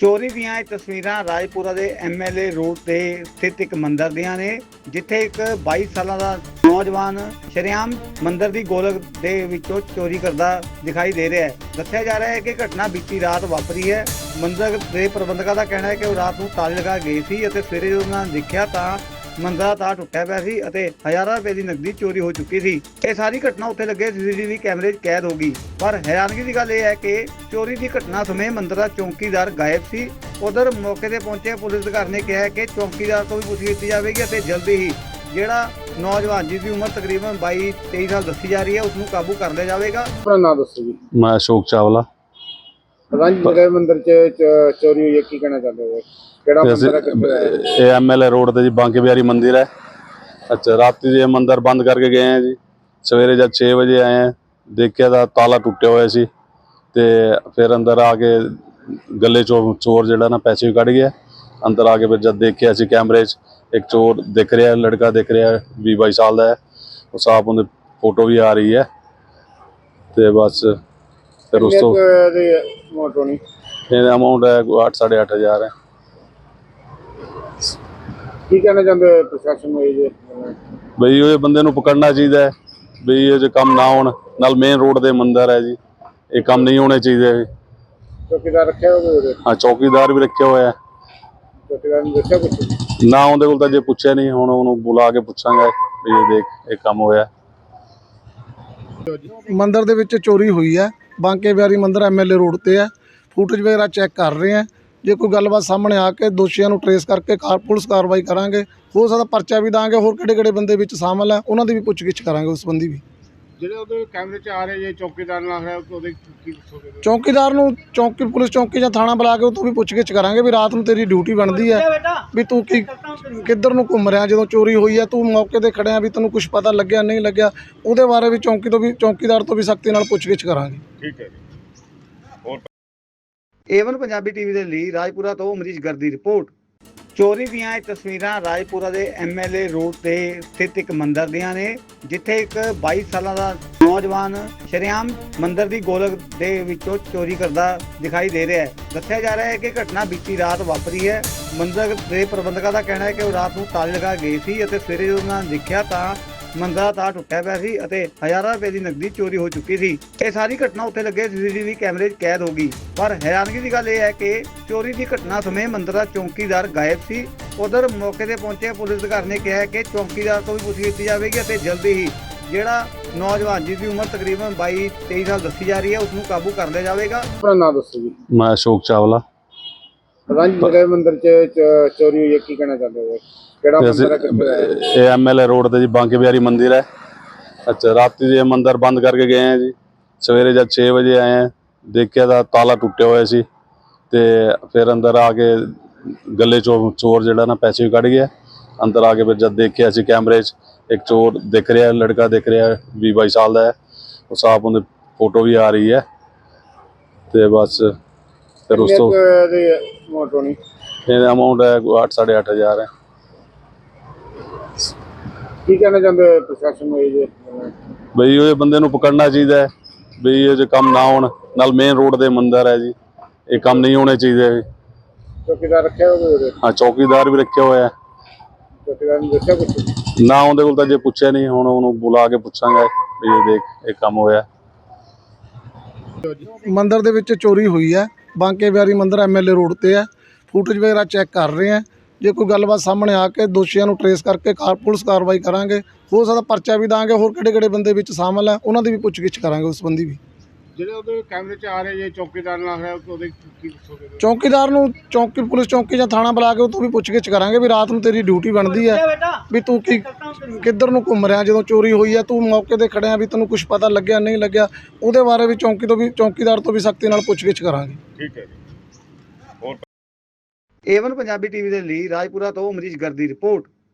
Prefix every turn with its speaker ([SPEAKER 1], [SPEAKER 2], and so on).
[SPEAKER 1] ਚੋਰੀ ਦੀਆਂ ਇਹ ਤਸਵੀਰਾਂ ਰਾਜਪੁਰਾ ਦੇ ਐਮਐਲਏ ਰੋਡ ਤੇ ਸਥਿਤ ਇੱਕ ਮੰਦਿਰ ਦੀਆਂ ਨੇ, ਜਿੱਥੇ ਇੱਕ 22 ਸਾਲਾਂ ਦਾ ਨੌਜਵਾਨ ਸ਼ਰੇਆਮ ਮੰਦਿਰ ਦੀ ਗੋਲਕ ਦੇ ਵਿੱਚੋਂ ਚੋਰੀ ਕਰਦਾ ਦਿਖਾਈ ਦੇ ਰਿਹਾ ਹੈ। ਦੱਸਿਆ ਜਾ ਰਿਹਾ ਹੈ ਕਿ ਘਟਨਾ ਬੀਤੀ ਰਾਤ ਵਾਪਰੀ ਹੈ। ਮੰਦਿਰ ਦੇ ਪ੍ਰਬੰਧਕਾਂ ਦਾ ਕਹਿਣਾ ਹੈ ਕਿ ਉਹ ਰਾਤ ਨੂੰ ਤਾਲੇ ਲਗਾ ਗਏ ਸੀ ਅਤੇ ਸਵੇਰੇ ਜਦੋਂ ਉਹਨਾਂ ਨੇ ਦੇਖਿਆ ਤਾਂ ਮੰਦਿਰ ਦਾ ਤਾਰ ਟੁੱਟਿਆ ਪਿਆ ਸੀ ਅਤੇ ਹਜ਼ਾਰਾਂ ਰੁਪਏ ਦੀ ਨਕਦੀ ਚੋਰੀ ਹੋ ਚੁੱਕੀ ਸੀ। ਇਹ ਸਾਰੀ ਘਟਨਾ ਉੱਥੇ ਲੱਗੇ ਸੀਸੀਟੀਵੀ ਕੈਮਰੇ 'ਚ ਕੈਦ ਹੋ ਗਈ। ਪਰ ਹੈਰਾਨਗੀ ਦੀ ਗੱਲ ਇਹ ਹੈ ਕਿ ਚੋਰੀ ਦੀ ਘਟਨਾ ਸਮੇਂ ਮੰਦਿਰ ਦਾ ਚੌਕੀਦਾਰ ਗਾਇਬ ਸੀ। ਉਧਰ ਮੌਕੇ ਤੇ ਪਹੁੰਚੇ ਪੁਲਿਸ ਅਧਿਕਾਰੀ ਨੇ ਕਿਹਾ ਹੈ ਕਿ ਚੌਕੀਦਾਰ ਤੋਂ ਵੀ ਪੁੱਛਗਿੱਛ ਕੀਤੀ ਜਾਵੇਗੀ ਅਤੇ ਜਲਦੀ ਹੀ ਜਿਹੜਾ ਨੌਜਵਾਨ ਜਿਸ ਦੀ ਉਮਰ ਤਕਰੀਬਨ 22 23 ਸਾਲ ਦੱਸੀ ਜਾ ਰਹੀ ਹੈ ਉਸ ਨੂੰ ਕਾਬੂ ਕਰ ਲਿਆ ਜਾਵੇਗਾ।
[SPEAKER 2] ਆਪਣਾ ਦੱਸੋ ਜੀ।
[SPEAKER 3] ਮੈਂ ਅਸ਼ੋਕ ਚਾਵਲਾ।
[SPEAKER 2] ਰੰਜ ਜਗ੍ਹਾ ਮੰਦਿਰ ਚ ਚ- ਚੋਰੀ ਹੋਈ ਹੈ ਕੀ ਕਹਿਣਾ ਚਾਹੁੰਦੇ ਹੋ? ਕਿਹੜਾ
[SPEAKER 3] ਤੇ ਅਸੀਂ
[SPEAKER 2] ਮੰਦਿਰ ਹੈ ਕਿੱਥੇ ਹੈ?
[SPEAKER 3] ਇਹ ਐਮਐਲਏ ਰੋਡ ਤੇ ਜੀ ਬਾਂਕੇ ਬਿਹਾਰੀ ਮੰਦਿਰ ਹੈ। ਅੱਛਾ ਰਾਤੀ ਜੀ ਇਹ ਮੰਦਿਰ ਬੰਦ ਕਰਕੇ ਗਏ ਆ ਜੀ। ਸਵੇਰੇ ਜਦ 6 ਵਜੇ ਆਏ ਦੇਖਿਆ ਤਾਂ ਤਾਲਾ ਟੁੱਟਿਆ ਹੋਇਆ ਸੀ ਤੇ ਫਿਰ ਅੰਦਰ ਆ ਕੇ ਗੱਲੇ ਚੋਂ ਚੋਰ ਜਿਹੜਾ ਨਾ ਪੈਸੇ ਵੀ ਕੱਢ ਗਿਆ। ਅੰਦਰ ਆ ਕੇ ਫਿਰ ਜਦ ਦੇਖਿਆ ਸੀ ਕੈਮਰੇ 'ਚ ਇੱਕ ਚੋਰ ਦਿਖ ਰਿਹਾ ਲੜਕਾ ਦਿਖ ਰਿਹਾ 20 22 ਸਾਲ ਦਾ ਹੈ। ਉਹ ਸਾਫ਼ ਉਹਦੀ ਫੋਟੋ ਵੀ ਆ ਰਹੀ ਹੈ। ਤੇ ਬਸ ਫਿਰ ਉਸ ਤੋਂ
[SPEAKER 2] ਹੋਣੀ।
[SPEAKER 3] ਇਹਦਾ ਅਮਾਉਂਟ ਹੈ 8 ਹਜ਼ਾਰ ਹੈ।
[SPEAKER 2] ਕੀ ਕਹਿਣਾ ਚਾਹੁੰਦੇ ਪ੍ਰਸ਼ਾਸਨ ਨੂੰ ਇਹ ਜੇ?
[SPEAKER 3] ਬਈ ਉਹ ਬੰਦੇ ਨੂੰ ਪਕੜਨਾ ਚਾਹੀਦਾ ਹੈ। ਬਈ ਇਹ ਜੇ ਕੰਮ ਨਾ ਹੋਣ ਨਾਲ ਮੇਨ ਰੋਡ ਦੇ ਮੰਦਰ ਹੈ ਜੀ। ਇਹ ਕੰਮ ਨਹੀਂ ਹੋਣੇ ਚਾਹੀਦੇ।
[SPEAKER 2] ਚੌਕੀਦਾਰ ਰੱਖਿਆ ਹੋਵੇ ਉਹਦੇ?
[SPEAKER 3] ਹਾਂ ਚੌਕੀਦਾਰ ਵੀ ਰੱਖਿਆ ਹੋਇਆ ਹੈ।
[SPEAKER 2] ਚੌਕੀਦਾਰ ਨੂੰ ਦੱਸਿਆ ਕੁਛ?
[SPEAKER 3] ਨਾ ਉਹਦੇ ਕੋਲ ਤਾਂ ਜੇ ਪੁੱਛਿਆ ਨਹੀਂ ਹੁਣ ਉਹਨੂੰ ਬੁਲਾ ਕੇ ਪੁੱਛਾਂਗਾ ਵੀ ਇਹ ਦੇਖ ਇਹ ਕੰਮ ਹੋਇਆ।
[SPEAKER 4] ਮੰਦਿਰ ਦੇ ਵਿੱਚ ਚੋਰੀ ਹੋਈ ਹੈ। ਬਾਂਕੇ ਬਿਹਾਰੀ ਮੰਦਿਰ ਐਮਐਲਏ ਰੋਡ ਤੇ ਹੈ। ਫੁਟੇਜ ਵਗੈਰਾ ਚੈੱਕ ਕਰ ਰਹੇ ਹਾਂ। ਜੇ ਕੋਈ ਗੱਲਬਾਤ ਸਾਹਮਣੇ ਆ ਕੇ ਦੋਸ਼ੀਆਂ ਨੂੰ ਟਰੇਸ ਕਰਕੇ ਕਾਰ ਪੁਲਿਸ ਕਾਰਵਾਈ ਕਰਾਂਗੇ, ਹੋ ਸਕਦਾ ਪਰਚਾ ਵੀ ਦਾਂਗੇ, ਹੋਰ ਕਿਹੜੇ ਕਿਹੜੇ ਬੰਦੇ ਵਿੱਚ ਸ਼ਾਮਲ ਹੈ, ਉਹਨਾਂ ਦੀ ਵੀ ਪੁੱਛਗਿੱਛ ਕਰਾਂਗੇ ਉਸ ਸੰਬੰਧੀ ਵੀ।
[SPEAKER 2] ਜਿਹੜੇ ਉਹਦੇ ਕੈਮਰੇ ਚ ਆ ਰਹੇ ਜੇ ਚੌਕੀਦਾਰ ਨਾਲ ਹੈ ਉਹਦੇ ਕੀ ਦੱਸੋਗੇ
[SPEAKER 4] ਚੌਕੀਦਾਰ ਨੂੰ ਚੌਕੀ ਪੁਲਿਸ ਚੌਕੀ ਜਾਂ ਥਾਣਾ ਬੁਲਾ ਕੇ ਉਹ ਤੋਂ ਵੀ ਪੁੱਛਗਿੱਛ ਕਰਾਂਗੇ ਵੀ ਰਾਤ ਨੂੰ ਤੇਰੀ ਡਿਊਟੀ ਬਣਦੀ ਹੈ ਵੀ ਤੂੰ ਕੀ ਕਿੱਧਰ ਨੂੰ ਘੁੰਮ ਰਿਹਾ ਜਦੋਂ ਚੋਰੀ ਹੋਈ ਹੈ ਤੂੰ ਮੌਕੇ ਤੇ ਖੜਿਆ ਵੀ ਤੈਨੂੰ ਕੁਝ ਪਤਾ ਲੱਗਿਆ ਨਹੀਂ ਲੱਗਿਆ ਉਹਦੇ ਬਾਰੇ ਵੀ ਚੌਕੀ ਤੋਂ ਵੀ ਚੌਕੀਦਾਰ ਤੋਂ ਵੀ ਸਖਤੀ ਨਾਲ ਪੁੱਛਗਿੱਛ ਕਰਾਂਗੇ।
[SPEAKER 2] ਠੀਕ ਹੈ ਜੀ।
[SPEAKER 1] ਏਵਨ ਪੰਜਾਬੀ ਟੀਵੀ ਦੇ ਲਈ ਰਾਜਪੁਰਾ ਤੋਂ ਅਮਰੀਸ਼ ਗਰ ਦੀ ਰਿਪੋਰਟ। ਚੋਰੀ ਦੀਆਂ ਇਹ ਤਸਵੀਰਾਂ ਰਾਜਪੁਰਾ ਦੇ ਐਮਐਲਏ ਰੋਡ ਤੇ ਸਥਿਤ ਇੱਕ ਮੰਦਿਰ ਦੀਆਂ ਨੇ, ਜਿੱਥੇ ਇੱਕ 22 ਸਾਲਾਂ ਦਾ ਨੌਜਵਾਨ ਸ਼ਰੇਆਮ ਮੰਦਿਰ ਦੀ ਗੋਲਕ ਦੇ ਵਿੱਚੋਂ ਚੋਰੀ ਕਰਦਾ ਦਿਖਾਈ ਦੇ ਰਿਹਾ ਹੈ। ਦੱਸਿਆ ਜਾ ਰਿਹਾ ਹੈ ਕਿ ਘਟਨਾ ਬੀਤੀ ਰਾਤ ਵਾਪਰੀ ਹੈ। ਮੰਦਿਰ ਦੇ ਪ੍ਰਬੰਧਕਾਂ ਦਾ ਕਹਿਣਾ ਹੈ ਕਿ ਉਹ ਰਾਤ ਨੂੰ ਤਾਲੇ ਲਗਾ ਗਏ ਸੀ ਅਤੇ ਸਵੇਰੇ ਜਦੋਂ ਉਹਨਾਂ ਨੇ ਦੇਖਿਆ ਤਾਂ ਮੰਦਿਰ ਦਾ ਤਾਰ ਟੁੱਟਿਆ ਪਿਆ ਸੀ ਅਤੇ ਹਜ਼ਾਰਾਂ ਰੁਪਏ ਦੀ ਨਕਦੀ ਚੋਰੀ ਹੋ ਚੁੱਕੀ ਸੀ। ਇਹ ਸਾਰੀ ਘਟਨਾ ਉੱਥੇ ਲੱਗੇ ਸੀਸੀਟੀਵੀ ਕੈਮਰੇ 'ਚ ਕੈਦ ਹੋ ਗਈ। ਪਰ ਹੈਰਾਨਗੀ ਦੀ ਗੱਲ ਇਹ ਹੈ ਕਿ ਚੋਰੀ ਦੀ ਘਟਨਾ ਸਮੇਂ ਮੰਦਿਰ ਦਾ ਚੌਕੀਦਾਰ ਗਾਇਬ ਸੀ। ਉਧਰ ਮੌਕੇ ਤੇ ਪਹੁੰਚੇ ਪੁਲਿਸ ਅਧਿਕਾਰੀ ਨੇ ਕਿਹਾ ਹੈ ਕਿ ਚੌਕੀਦਾਰ ਤੋਂ ਵੀ ਪੁੱਛਗਿੱਛ ਕੀਤੀ ਜਾਵੇਗੀ ਅਤੇ ਜਲਦੀ ਹੀ ਜਿਹੜਾ ਨੌਜਵਾਨ ਜਿਸ ਦੀ ਉਮਰ ਤਕਰੀਬਨ 22 23 ਸਾਲ ਦੱਸੀ ਜਾ ਰਹੀ ਹੈ ਉਸ ਨੂੰ ਕਾਬੂ ਕਰ ਲਿਆ ਜਾਵੇਗਾ।
[SPEAKER 2] ਆਪਣਾ ਨਾਮ ਦੱਸੋ ਜੀ।
[SPEAKER 3] ਮੈਂ ਅਸ਼ੋਕ ਚਾਵਲਾ।
[SPEAKER 2] ਮੰਦਿਰ ਚ ਚ- ਚੋਰੀ ਹੋਈ ਹੈ ਕੀ ਕਹਿਣਾ ਚਾਹੁੰਦੇ ਹੋ? ਕਿਹੜਾ
[SPEAKER 3] ਤੇ ਅਸੀਂ
[SPEAKER 2] ਮੰਦਿਰ ਹੈ ਕਿੱਥੇ ਹੈ?
[SPEAKER 3] ਇਹ ਐਮਐਲਏ ਰੋਡ ਤੇ ਜੀ ਬਾਂਕੇ ਬਿਹਾਰੀ ਮੰਦਿਰ ਹੈ। ਅੱਛਾ ਰਾਤੀ ਜੀ ਇਹ ਮੰਦਿਰ ਬੰਦ ਕਰਕੇ ਗਏ ਆ ਜੀ। ਸਵੇਰੇ ਜਦ 6 ਵਜੇ ਆਏ ਆ ਦੇਖਿਆ ਤਾਂ ਤਾਲਾ ਟੁੱਟਿਆ ਹੋਇਆ ਸੀ ਤੇ ਫਿਰ ਅੰਦਰ ਆ ਕੇ ਗੱਲੇ ਚੋਂ ਚੋਰ ਜਿਹੜਾ ਨਾ ਪੈਸੇ ਵੀ ਕੱਢ ਗਿਆ। ਅੰਦਰ ਆ ਕੇ ਫਿਰ ਜਦ ਦੇਖਿਆ ਸੀ ਕੈਮਰੇ 'ਚ ਇੱਕ ਚੋਰ ਦਿਖ ਰਿਹਾ ਲੜਕਾ ਦਿਖ ਰਿਹਾ 20 22 ਸਾਲ ਦਾ ਹੈ। ਉਹ ਸਾਫ਼ ਉਹਦੀ ਫੋਟੋ ਵੀ ਆ ਰਹੀ ਹੈ। ਤੇ ਬਸ ਫਿਰ ਉਸ ਤੋਂ
[SPEAKER 2] amount ਹੋਣੀ?
[SPEAKER 3] ਇਹਦਾ ਅਮਾਉਂਟ ਹੈ 8 ਹਜ਼ਾਰ ਹੈ।
[SPEAKER 2] ਕੀ ਕਹਿਣਾ ਚਾਹੁੰਦੇ ਹੋ ਪ੍ਰਸ਼ਾਸਨ ਨੂੰ ਇਹ ਜੇ?
[SPEAKER 3] ਬਈ ਉਹ ਬੰਦੇ ਨੂੰ ਪਕੜਨਾ ਚਾਹੀਦਾ ਹੈ। ਬਈ ਇਹ ਜੇ ਕੰਮ ਨਾ ਹੋਣ ਨਾਲ ਮੇਨ ਰੋਡ ਦੇ ਮੰਦਰ ਹੈ ਜੀ। ਇਹ ਕੰਮ ਨਹੀਂ ਹੋਣੇ ਚਾਹੀਦੇ।
[SPEAKER 2] ਚੌਕੀਦਾਰ ਰੱਖਿਆ ਹੋਵੇ ਉਹਦੇ
[SPEAKER 3] ਹਾਂ ਚੌਕੀਦਾਰ ਵੀ ਰੱਖਿਆ ਹੋਇਆ ਹੈ।
[SPEAKER 2] ਚੌਕੀਦਾਰ ਨੂੰ ਦੱਸਿਆ ਕੁਛ?
[SPEAKER 3] ਨਾ ਉਹਦੇ ਕੋਲ ਤਾਂ ਜੇ ਪੁੱਛਿਆ ਨਹੀਂ ਹੁਣ ਉਹਨੂੰ ਬੁਲਾ ਕੇ ਪੁੱਛਾਂਗਾ ਵੀ ਇਹ ਦੇਖ ਇਹ ਕੰਮ ਹੋਇਆ।
[SPEAKER 4] ਮੰਦਿਰ ਦੇ ਵਿੱਚ ਚੋਰੀ ਹੋਈ ਹੈ। ਬਾਂਕੇ ਬਿਹਾਰੀ ਮੰਦਿਰ ਐਮਐਲਏ ਰੋਡ ਤੇ ਹੈ। ਫੁਟੇਜ ਵਗੈਰਾ ਚੈੱਕ ਕਰ ਰਹੇ ਹਾਂ। ਜੇ ਕੋਈ ਗੱਲਬਾਤ ਸਾਹਮਣੇ ਆ ਕੇ ਦੋਸ਼ੀਆਂ ਨੂੰ ਟਰੇਸ ਕਰਕੇ ਕਾਰ ਪੁਲਿਸ ਕਾਰਵਾਈ ਕਰਾਂਗੇ, ਹੋ ਸਕਦਾ ਪਰਚਾ ਵੀ ਦਾਂਗੇ, ਹੋਰ ਕਿਹੜੇ ਕਿਹੜੇ ਬੰਦੇ ਵਿੱਚ ਸ਼ਾਮਲ ਹੈ, ਉਹਨਾਂ ਦੀ ਵੀ ਪੁੱਛਗਿੱਛ ਕਰਾਂਗੇ ਉਸ ਸੰਬੰਧੀ ਵੀ।
[SPEAKER 2] ਜਿਹੜੇ ਉਹਦੇ ਕੈਮਰੇ ਚ ਆ ਰਹੇ ਜੇ ਚੌਕੀਦਾਰ ਨਾਲ ਹੈ ਉਹਦੇ ਕੀ ਦੱਸੋਗੇ?
[SPEAKER 4] ਚੌਕੀਦਾਰ ਨੂੰ ਚੌਕੀ ਪੁਲਿਸ ਚੌਕੀ ਜਾਂ ਥਾਣਾ ਬੁਲਾ ਕੇ ਉਹ ਤੋਂ ਵੀ ਪੁੱਛਗਿੱਛ ਕਰਾਂਗੇ ਵੀ ਰਾਤ ਨੂੰ ਤੇਰੀ ਡਿਊਟੀ ਬਣਦੀ ਹੈ ਵੀ ਤੂੰ ਕੀ ਕਿੱਧਰ ਨੂੰ ਘੁੰਮ ਰਿਹਾ ਜਦੋਂ ਚੋਰੀ ਹੋਈ ਹੈ ਤੂੰ ਮੌਕੇ ਤੇ ਖੜਿਆ ਵੀ ਤੈਨੂੰ ਕੁਝ ਪਤਾ ਲੱਗਿਆ ਨਹੀਂ ਲੱਗਿਆ ਉਹਦੇ ਬਾਰੇ ਵੀ ਚੌਕੀ ਤੋਂ ਵੀ ਚੌਕੀਦਾਰ ਤੋਂ ਵੀ ਸਖਤੀ ਨਾਲ ਪੁੱਛਗਿੱਛ ਕਰਾਂਗੇ।
[SPEAKER 2] ਠੀਕ ਹੈ ਜੀ।
[SPEAKER 1] ਏਵਨ ਪੰਜਾਬੀ ਟੀਵੀ ਦੇ ਲਈ ਰਾਜਪੁਰਾ ਤੋਂ ਅਮਰੀਸ਼ ਗਰ ਦੀ ਰਿਪੋਰਟ।